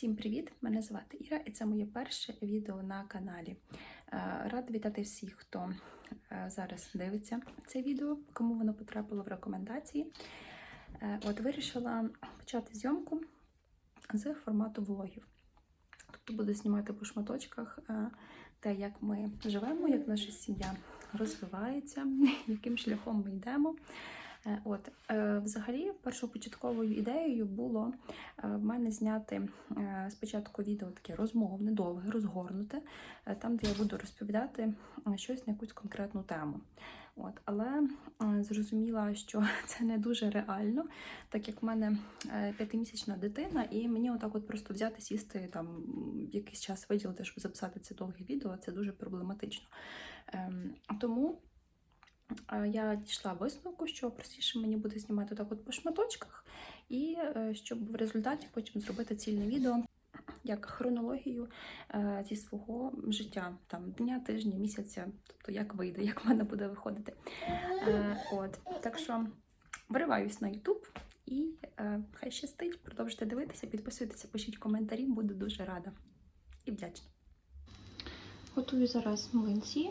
Всім привіт! Мене звати Іра, і це моє перше відео на каналі. Е, Рада вітати всіх, хто е, зараз дивиться це відео, кому воно потрапило в рекомендації. Е, От вирішила почати зйомку з формату влогів. Тобто буду знімати по шматочках те, як ми живемо, як наша сім'я розвивається, яким шляхом ми йдемо. Е, От, е, взагалі, першопочатковою ідеєю було е, в мене зняти спочатку відео таке розмовне, довге, розгорнуте, там, де я буду розповідати щось на якусь конкретну тему. От, але зрозуміла, що це не дуже реально, так як в мене п'ятимісячна дитина, і мені отак от просто взяти, сісти там якийсь час виділити, щоб записати це довге відео, це дуже проблематично. Ем, Тому я дійшла висновку, що простіше мені буде знімати так от по шматочках, і е, щоб в результаті потім зробити цільне відео як хронологію е, зі свого життя, там дня, тижня, місяця, тобто як вийде, як в мене буде виходити. Е, от так що вириваюсь на YouTube і хай щастить, продовжуйте дивитися, підписуйтеся, пишіть коментарі, буду дуже рада і вдячна. Готую зараз млинці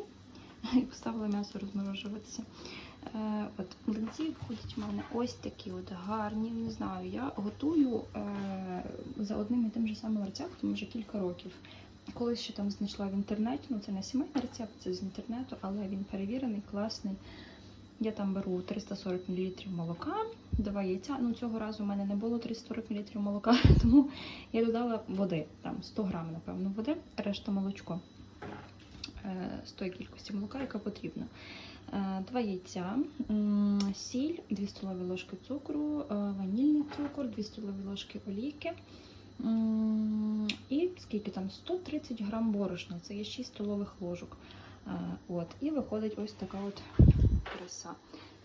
і поставила м'ясо розморожуватися. Е, от млинці виходять в мене ось такі от гарні. Не знаю, я готую е, за одним і тим же самим рецептом вже кілька років. Колись ще там знайшла в інтернеті, ну це не сімейний рецепт, це з інтернету, але він перевірений, класний. Я там беру 340 мл молока, два яйця. Ну цього разу в мене не було 340 мл молока, тому я додала води, там 100 грам, напевно, води, решта молочко з тої кількості молока, яка потрібна. Е, Два яйця, сіль, 2 столові ложки цукру, е, ванільний цукор, 2 столові ложки олійки. І скільки там 130 грам борошна, це є 6 столових ложок. Е, От, і виходить ось така от краса.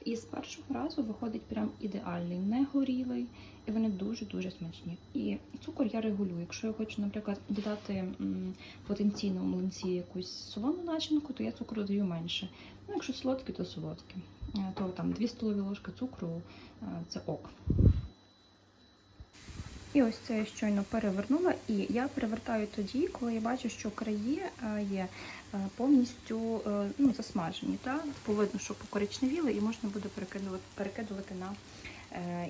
І з першого разу виходить прям ідеальний, не горілий, і вони дуже-дуже смачні. І цукор я регулюю. Якщо я хочу, наприклад, додати потенційно у млинці якусь солону начинку, то я цукру даю менше. Ну, якщо солодкі, то солодкі. Е, То там 2 столові ложки цукру е, це ок. І ось це я щойно перевернула, і я перевертаю тоді, коли я бачу, що краї е, є е, повністю е, ну, засмажені. Та? Повидно, що покоричневіли, і можна буде перекидувати, перекидувати на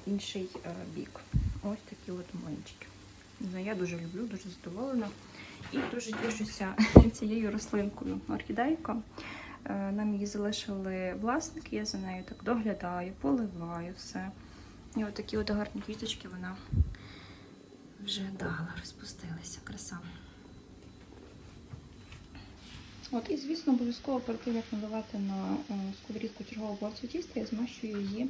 інший бік. Ось такі от млинчики. Я дуже люблю, дуже задоволена. І дуже тішуся цією рослинкою. Орхідейка. Нам її залишили власники, я за нею так доглядаю, поливаю все. І от такі от гарні квіточки вона вже дала, розпустилася. Краса. От, і, звісно, обов'язково перед тим, як наливати на е, сковорідку чергову порцію тіста, я змащую її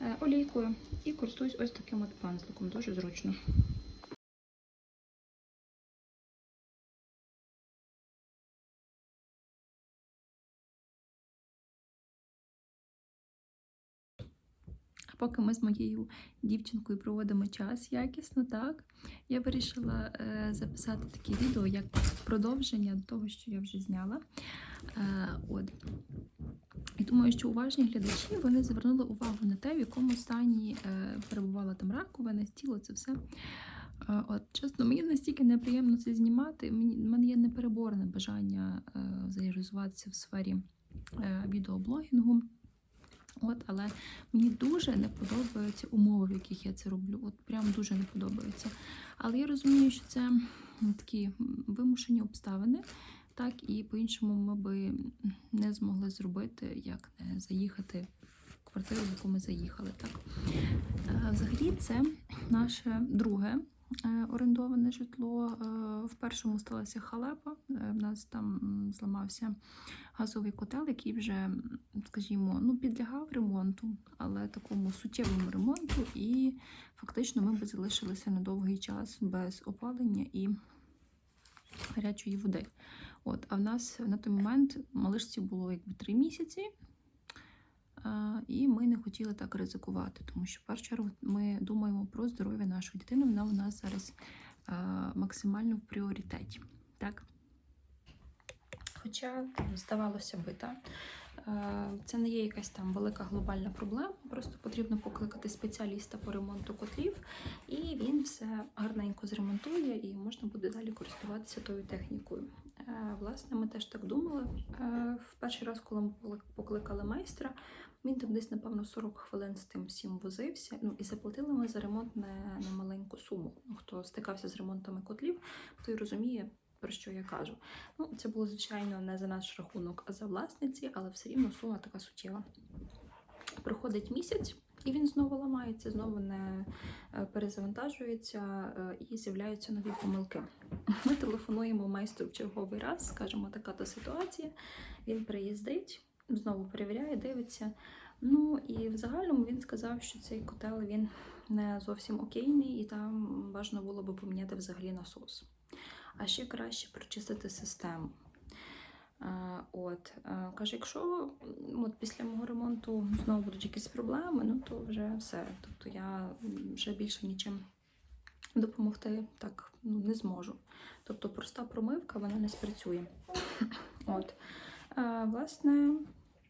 е, олійкою і користуюсь ось таким от пензликом. Дуже зручно. Поки ми з моєю дівчинкою проводимо час якісно, так я вирішила е, записати таке відео як продовження того, що я вже зняла. Е, от. І думаю, що уважні глядачі вони звернули увагу на те, в якому стані е, перебувала там раковина, тіло, це все. Е, От, чесно, мені настільки неприємно це знімати. Мені, в мене є непереборне бажання е, зареалізуватися в сфері е, відеоблогінгу. От, але мені дуже не подобаються умови, в яких я це роблю. От прям дуже не подобаються. Але я розумію, що це такі вимушені обставини. Так, і по-іншому ми би не змогли зробити, як не заїхати в квартиру, в яку ми заїхали. Так. Е, Взагалі, це наше друге орендоване житло. Е, В першому сталася халепа. Е, В нас там зламався газовий котел, який вже, скажімо, ну, підлягав ремонту, але такому суттєвому ремонту, і фактично ми б залишилися на довгий час без опалення і гарячої води. От, а в нас на той момент малишці було якби три місяці, і ми не хотіли так ризикувати, тому що в першу чергу ми думаємо про здоров'я нашої дитини. Вона у нас зараз максимально в пріоритеті. Так? Хоча, здавалося би, так, Це не є якась там велика глобальна проблема, просто потрібно покликати спеціаліста по ремонту котлів, і він все гарненько зремонтує, і можна буде далі користуватися тою технікою. Власне, ми теж так думали. В перший раз, коли ми покликали майстра, він там десь, напевно, 40 хвилин з тим всім возився. Ну і заплатили ми за ремонт не, не маленьку суму. Ну, Хто стикався з ремонтами котлів, той розуміє, про що я кажу. Ну, це було, звичайно, не за наш рахунок, а за власниці, але все рівно сума така суттєва. Проходить місяць, і він знову ламається, знову не е, перезавантажується е, і з'являються нові помилки. Ми телефонуємо майстру в черговий раз, скажемо, така то ситуація. Він приїздить, знову перевіряє, дивиться. Ну і в загальному він сказав, що цей котел він не зовсім окейний, і там бажано було би поміняти взагалі насос. А ще краще прочистити систему. Е, От, е, каже, якщо от після мого ремонту знову будуть якісь проблеми, ну то вже все. Тобто я вже більше нічим допомогти так ну, не зможу. Тобто проста промивка вона не спрацює. От. Власне,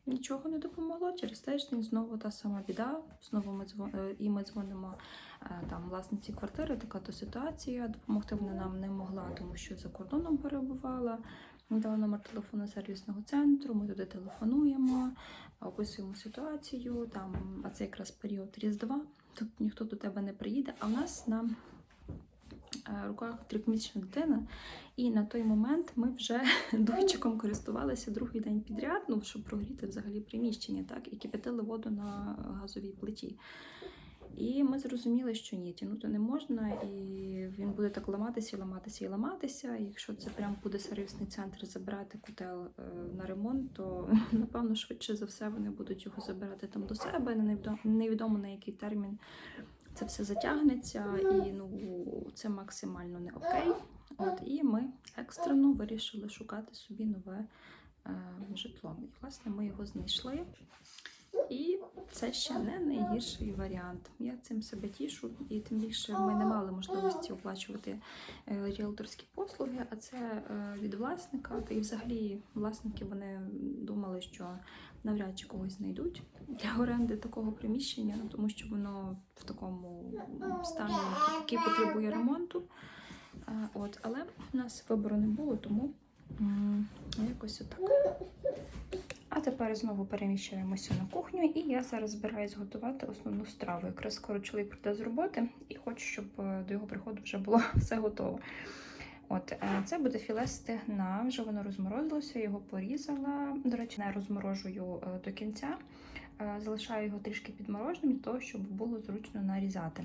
нічого не допомогло. Через тиждень знову та сама біда. Знову ми дзвон... е, і ми дзвонимо е, там власниці квартири, така то ситуація. Допомогти вона нам не могла, тому що за кордоном перебувала. Ми дали номер телефону сервісного центру, ми туди телефонуємо, описуємо ситуацію. Там, а це якраз період Різдва, тобто ніхто до тебе не приїде. А в нас на е, руках трьохмісячна дитина, і на той момент ми вже дойчиком користувалися другий день підряд, ну, щоб прогріти взагалі приміщення, так, і кипятили воду на газовій плиті. І ми зрозуміли, що ні, тягнути не можна, і він буде так ламатися, і ламатися і ламатися. Якщо це прям буде сервісний центр забирати котел е, на ремонт, то напевно швидше за все вони будуть його забирати там до себе. Невідомо на який термін це все затягнеться, і ну це максимально не окей. От і ми екстрено вирішили шукати собі нове е, житло. І власне ми його знайшли. І це ще не найгірший варіант. Я цим себе тішу, і тим більше ми не мали можливості оплачувати е, ріелторські послуги, а це е, від власника. І взагалі власники вони думали, що навряд чи когось знайдуть для оренди такого приміщення, тому що воно в такому стані, який потребує ремонту. Е, От, але у нас вибору не було, тому якось отак. А тепер знову переміщаємося на кухню, і я зараз збираюсь готувати основну страву. Якраз скоро чоловік прийде з роботи і хочу, щоб е, до його приходу вже було все готово. От, е, це буде філе стегна, вже воно розморозилося, його порізала. До речі, не розморожую е, до кінця. Залишаю його трішки підмороженим для того, щоб було зручно нарізати.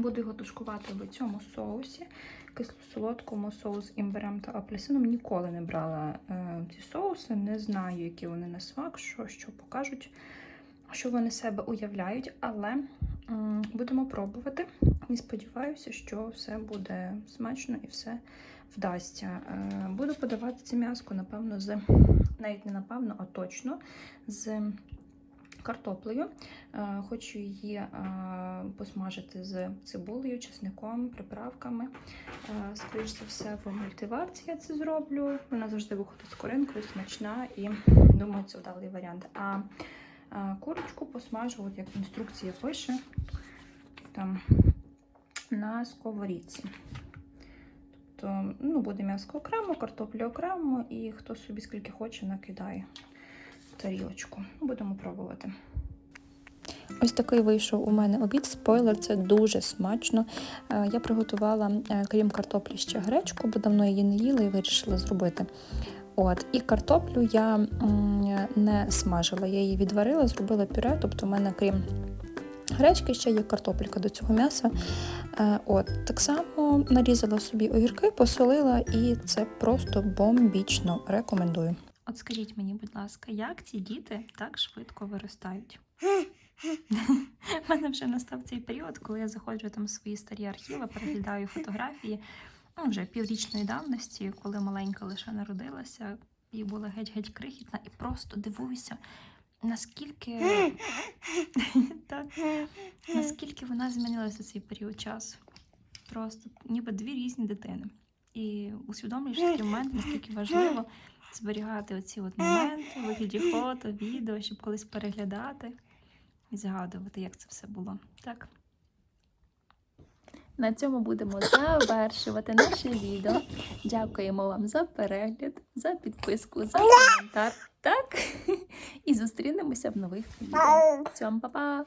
Буду його тушкувати в цьому соусі, кисло-солодкому соус імбирем та апельсином. Ніколи не брала е, ці соуси, не знаю, які вони на смак, що, що покажуть, що вони себе уявляють, але м, будемо пробувати. І сподіваюся, що все буде смачно і все вдасться. Е, буду подавати це м'яско, напевно, з навіть не напевно, а точно з картоплею. Е, Хочу її е, посмажити з цибулею, чесником, приправками. Е, Скоріш за все, в мультиварці я це зроблю. Вона завжди виходить з коринкою, смачна і думаю, це вдалий варіант. А курочку посмажу, от як в інструкції пише, там на сковорідці. Тобто, ну, буде м'ясо окремо, картоплю окремо, і хто собі скільки хоче, накидає тарілочку. Будемо пробувати. Ось такий вийшов у мене обід. Спойлер, це дуже смачно. Е, Я приготувала, е, крім картоплі, ще гречку, бо давно її не їла і вирішила зробити. От, і картоплю я не смажила, я її відварила, зробила пюре, тобто в мене крім гречки ще є картопелька до цього м'яса. Е, От, так само нарізала собі огірки, посолила, і це просто бомбічно рекомендую. От скажіть мені, будь ласка, як ці діти так швидко виростають? У мене вже настав цей період, коли я заходжу там в свої старі архіви, переглядаю фотографії ну, вже піврічної давності, коли маленька лише народилася, і була геть-геть крихітна, і просто дивуюся, наскільки, так, наскільки вона змінилася цей період часу. Просто ніби дві різні дитини. І усвідомлюєш такий момент, наскільки важливо зберігати оці от моменти, вигляді фото, відео, щоб колись переглядати і згадувати, як це все було. Так. На цьому будемо завершувати наше відео. Дякуємо вам за перегляд, за підписку, за коментар. Так? І зустрінемося в нових відео. Всім па-па!